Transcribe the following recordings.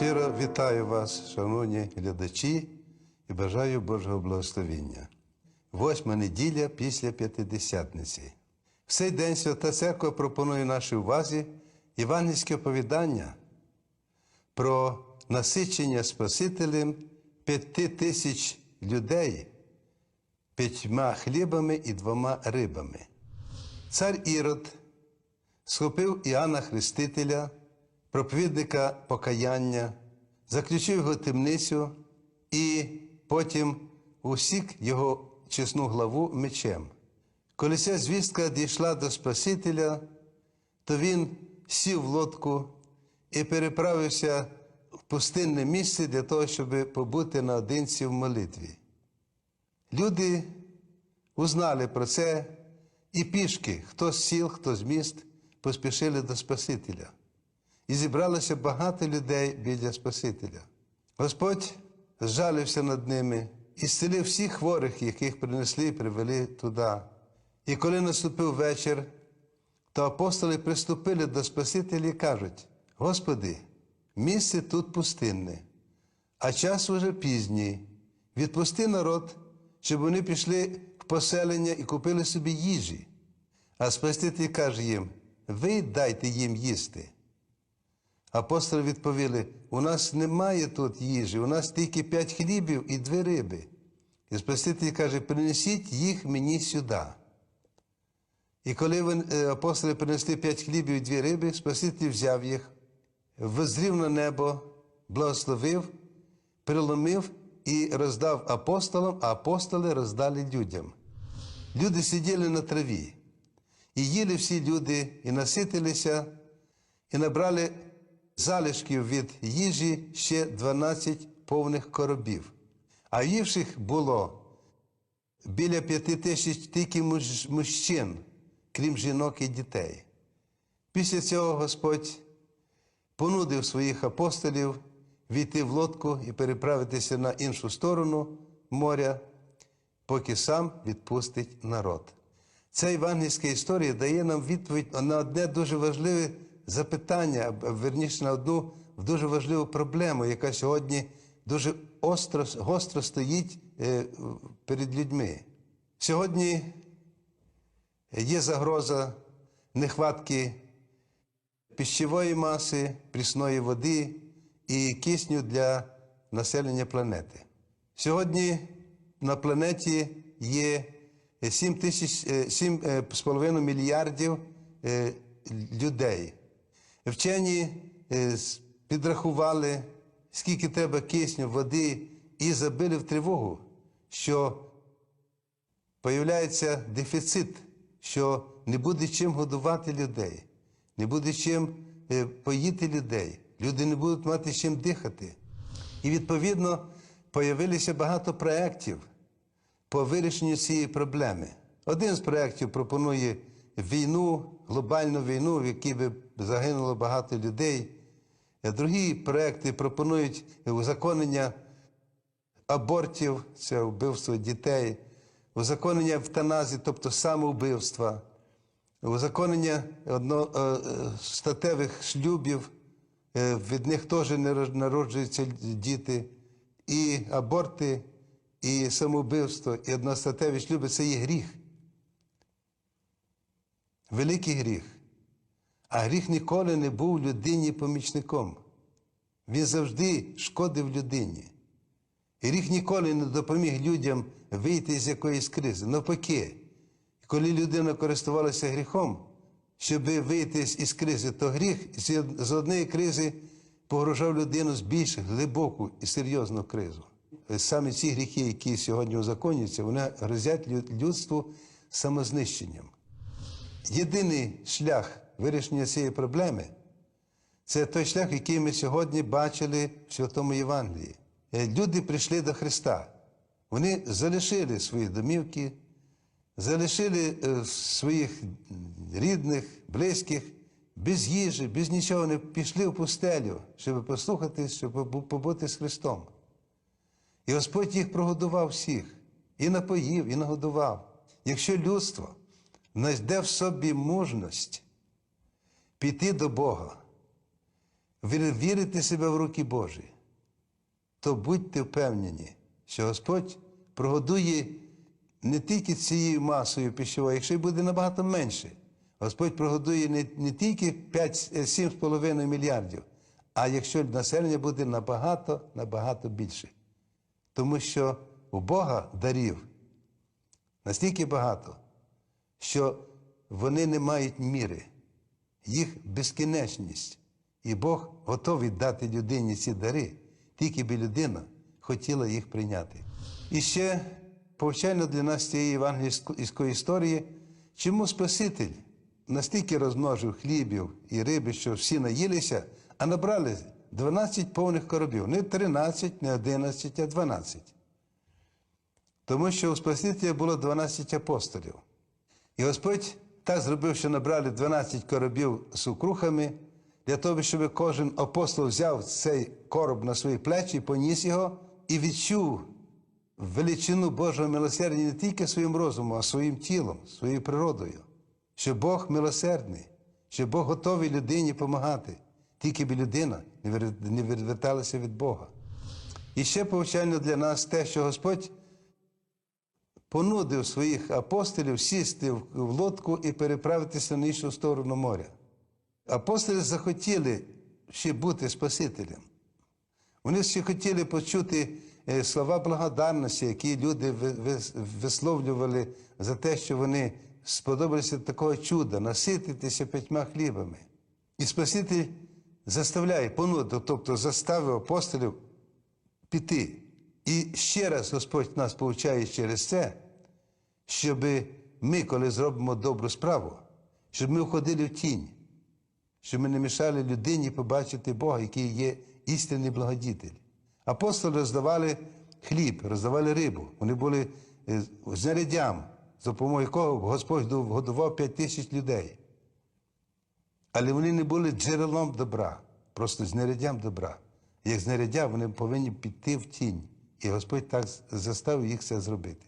Щиро вітаю вас, шановні глядачі, і бажаю Божого благословення. Восьма неділя після П'ятидесятниці. В цей день Свята Церква пропонує нашій увазі євангельське оповідання про насичення Спасителем п'яти тисяч людей п'ятьма хлібами і двома рибами. Цар Ірод схопив Іоанна Хрестителя, проповідника покаяння, заключив його в темницю і потім усік його чесну главу мечем. Коли ця звістка дійшла до Спасителя, то він сів в лодку і переправився в пустинне місце для того, щоб побути наодинці в молитві. Люди узнали про це і пішки, хто з сіл, хто з міст, поспішили до Спасителя. І зібралося багато людей біля Спасителя. Господь зжалився над ними і зцілив всіх хворих, яких принесли і привели туди. І коли наступив вечір, то апостоли приступили до Спасителя і кажуть: Господи, місце тут пустинне, а час уже пізній. Відпусти народ, щоб вони пішли в поселення і купили собі їжі. А Спаситель каже їм: ви дайте їм їсти. Апостоли відповіли: у нас немає тут їжі, у нас тільки п'ять хлібів і дві риби. І Спаситель каже: принесіть їх мені сюди. І коли е, апостоли принесли п'ять хлібів і дві риби, Спаситель взяв їх, воззрів на небо, благословив, приломив і роздав апостолам, а апостоли роздали людям. Люди сиділи на траві, і їли всі люди, і наситилися, і набрали залишків від їжі ще 12 повних коробів. А ївших було біля п'яти тисяч тільки мужчин, крім жінок і дітей. Після цього Господь понудив своїх апостолів війти в лодку і переправитися на іншу сторону моря, поки сам відпустить народ. Ця євангельська історія дає нам відповідь на одне дуже важливе запитання, верніше на одну дуже важливу проблему, яка сьогодні дуже остро, гостро стоїть е, перед людьми. Сьогодні є загроза нехватки пищевої маси, прісної води і кисню для населення планети. Сьогодні на планеті є 7 тисяч, е, 7,5 мільярдів е, людей. Вчені е, підрахували, скільки треба кисню, води, і забили в тривогу, що появляється дефіцит, що не буде чим годувати людей, не буде чим е, поїти людей, люди не будуть мати чим дихати. І відповідно появилося багато проєктів по вирішенню цієї проблеми. Один з проєктів пропонує війну, глобальну війну, в якій би загинуло багато людей. Другі проекти пропонують узаконення абортів, це вбивство дітей, узаконення евтаназії, тобто самовбивства, узаконення одно, е, е, шлюбів, е, від них теж не народжуються діти, і аборти, і самовбивство, і одностатеві шлюби це є гріх. Великий гріх. А гріх ніколи не був людині помічником. Він завжди шкодив людині. Гріх ніколи не допоміг людям вийти з якоїсь кризи. Навпаки, коли людина користувалася гріхом, щоб вийти із кризи, то гріх з однієї кризи погружав людину з більш глибоку і серйозну кризу. Саме ці гріхи, які сьогодні узаконюються, вони грозять людству самознищенням. Єдиний шлях вирішення цієї проблеми це той шлях, який ми сьогодні бачили в Святому Євангелії. Е, Люди прийшли до Христа. Вони залишили свої домівки, залишили е, своїх рідних, близьких, без їжі, без нічого. Вони пішли в пустелю, щоб послухати, щоб побути з Христом. І Господь їх прогодував всіх, і напоїв, і нагодував. Якщо людство знайде в собі мужність піти до Бога, ви вірите себе в руки Божі, то будьте впевнені, що Господь прогодує не тільки цією масою пищовою, якщо й буде набагато менше. Господь прогодує не, не тільки 7,5 мільярдів, а якщо населення буде набагато, набагато більше. Тому що у Бога дарів настільки багато, що вони не мають міри, їх безкінечність. І Бог готовий дати людині ці дари, тільки би людина хотіла їх прийняти. І ще повчально для нас цієї євангельської історії, чому Спаситель настільки розмножив хлібів і риби, що всі наїлися, а набрали 12 повних коробів. Не 13, не 11, а 12. Тому що у Спасителя було 12 апостолів. І Господь так зробив, що набрали 12 коробів з укрухами, для того, щоб кожен апостол взяв цей короб на свої плечі, поніс його і відчув величину Божого милосердя не тільки своїм розумом, а своїм тілом, своєю природою. Що Бог милосердний, що Бог готовий людині допомагати, тільки би людина не відверталася від Бога. І ще повчально для нас те, що Господь понудив своїх апостолів сісти в лодку і переправитися на іншу сторону моря. Апостоли захотіли ще бути Спасителем. Вони ще хотіли почути слова благодарності, які люди висловлювали за те, що вони сподобалися такого чуда, насититися п'ятьма хлібами. І Спаситель заставляє понуду, тобто заставив апостолів піти. І ще раз Господь нас повчає через це, щоб ми, коли зробимо добру справу, щоб ми входили в тінь, щоб ми не мішали людині побачити Бога, який є істинний благодітель. Апостоли роздавали хліб, роздавали рибу. Вони були знаряддям, за допомогою якого Господь годував п'ять тисяч людей. Але вони не були джерелом добра, просто знаряддям добра. Як знаряддя, вони повинні піти в тінь. І Господь так заставив їх це зробити.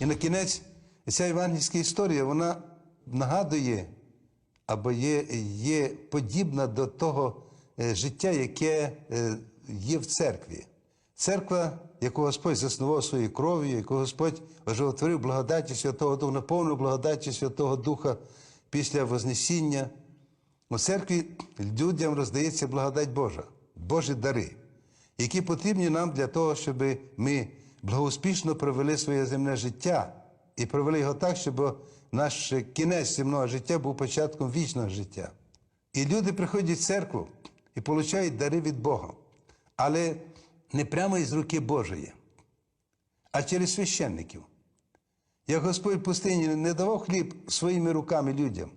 І на кінець ця євангельська історія вона нагадує або є, є подібна до того життя, яке є в церкві. Церква, яку Господь заснував своєю кров'ю, яку Господь оживотворив благодаті Святого Духа, наповнив благодаті Святого Духа після Вознесіння. У церкві людям роздається благодать Божа, Божі дари, які потрібні нам для того, щоб ми благоуспішно провели своє земне життя і провели його так, щоб наш кінець земного життя був початком вічного життя. І люди приходять в церкву і отримують дари від Бога, але не прямо із руки Божої, а через священників. Як Господь в пустині не давав хліб своїми руками людям,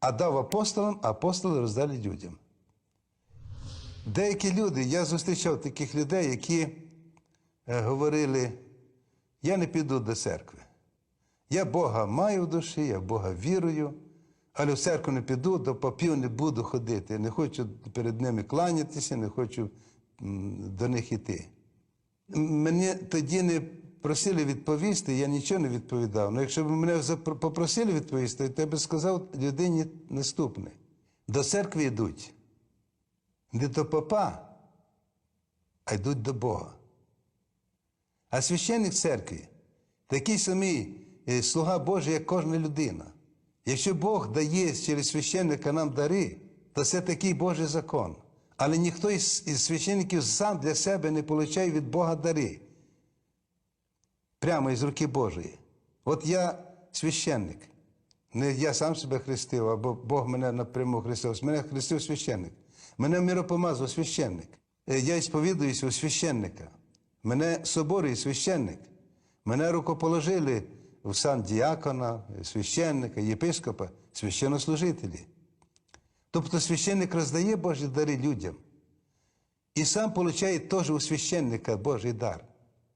а дав апостолам, а апостоли роздали людям. Деякі люди, я зустрічав таких людей, які говорили, я не піду до церкви. Я Бога маю в душі, я Бога вірую, але в церкву не піду, до попів не буду ходити. Не хочу перед ними кланятися, не хочу до них йти. Мене тоді не просили відповісти, я нічого не відповідав. Ну, якщо б мене попросили відповісти, то я би сказав людині наступне: до церкви йдуть не до попа, а йдуть до Бога. А священник церкви такий самий слуга Божий, як кожна людина. Якщо Бог дає через священника нам дари, то це такий Божий закон. Але ніхто із, священників сам для себе не отримує від Бога дари. Прямо із руки Божої. От я священник. Не я сам себе хрестив, або Бог мене напряму хрестив. Мене хрестив священник. Мене миропомазав священник. Я сповідуюся у священника. Мене соборює священник. Мене рукоположили в сан діакона, священника, єпископа, священнослужителі. Тобто священник роздає Божі дари людям і сам отримує теж у священника Божий дар.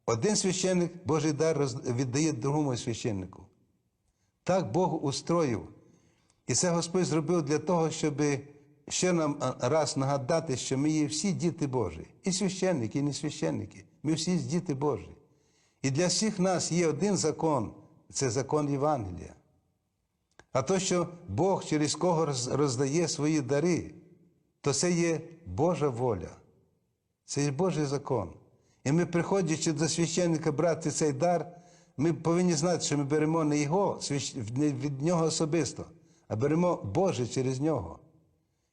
Один священник Божий дар віддає другому священнику. Так Бог устроїв. І це Господь зробив для того, щоб ще нам раз нагадати, що ми є всі діти Божі. І священники, і не священники. Ми всі діти Божі. І для всіх нас є один закон це закон Євангелія. А то, що Бог через кого роздає свої дари, то це є Божа воля, це є Божий закон. І ми, приходячи до священника брати цей дар, ми повинні знати, що ми беремо не його, не від нього особисто, а беремо Боже через нього.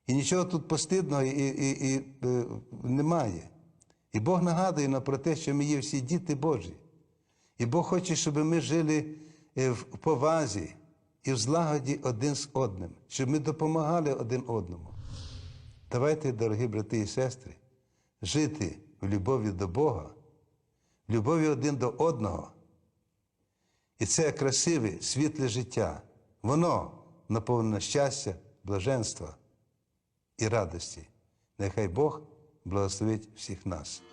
І нічого тут постидного і, і, і, е, немає. І Бог нагадує нам про те, що ми є всі діти Божі. І Бог хоче, щоб ми жили е, в повазі і в злагоді один з одним, щоб ми допомагали один одному. Давайте, дорогі брати і сестри, жити в любові до Бога, в любові один до одного. І це красиве, світле життя. Воно наповнене щастя, блаженства і радості. Нехай Бог благословить всіх нас.